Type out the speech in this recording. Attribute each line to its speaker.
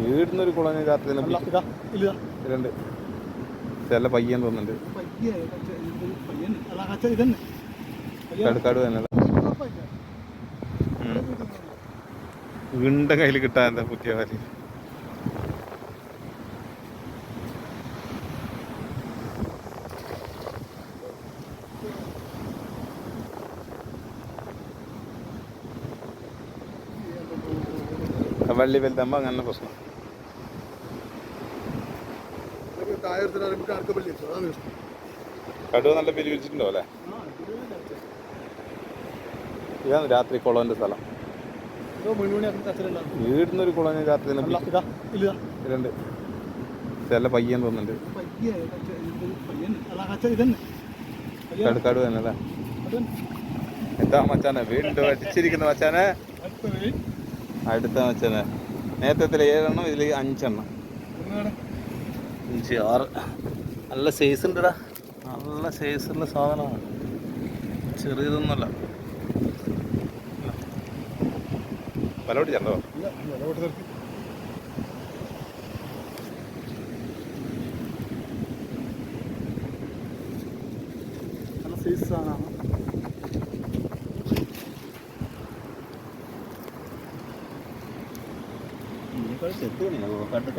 Speaker 1: വീടിന്ന് ഒരു കുളഞ്ഞ
Speaker 2: ഇല്ല
Speaker 1: രണ്ട്. ചില പയ്യൻ തോന്നുന്നുണ്ട് കടുക്കാട് തന്നെ. വീണ്ട കയ്യിൽ കിട്ടാൻ എന്താ പുതിയ കാര്യം? വള്ളി വലുതാകുമ്പോൾ അങ്ങനെ പ്രശ്നം. കടുവ നല്ല പിരിവിച്ചിട്ടുണ്ടോ അല്ലേ? ഇതാണ് രാത്രി കുളവന്റെ സ്ഥലം. വീടിന്ന് ഒരു കുളവന് രാത്രി രണ്ട്. ചില പയ്യൻ തോന്നുന്നുണ്ട് കടുവ തന്നെ അല്ലേ എന്താ മച്ചാനെ വീണ്ടും അടിച്ചിരിക്കുന്ന മച്ചാനെ?
Speaker 2: അടുത്ത
Speaker 1: മച്ചാനെ നേരത്തെ ഏഴെണ്ണം ഇതിൽ അഞ്ചെണ്ണം. അഞ്ച് ആറ്. നല്ല സൈസ് ഉണ്ടടാ. നല്ല സൈസുള്ള സാധനമാണ്. ചെറിയതൊന്നുമല്ല. പലോട്ട്
Speaker 2: നല്ല സൈസ് സാധനമാണ്.
Speaker 1: y entonces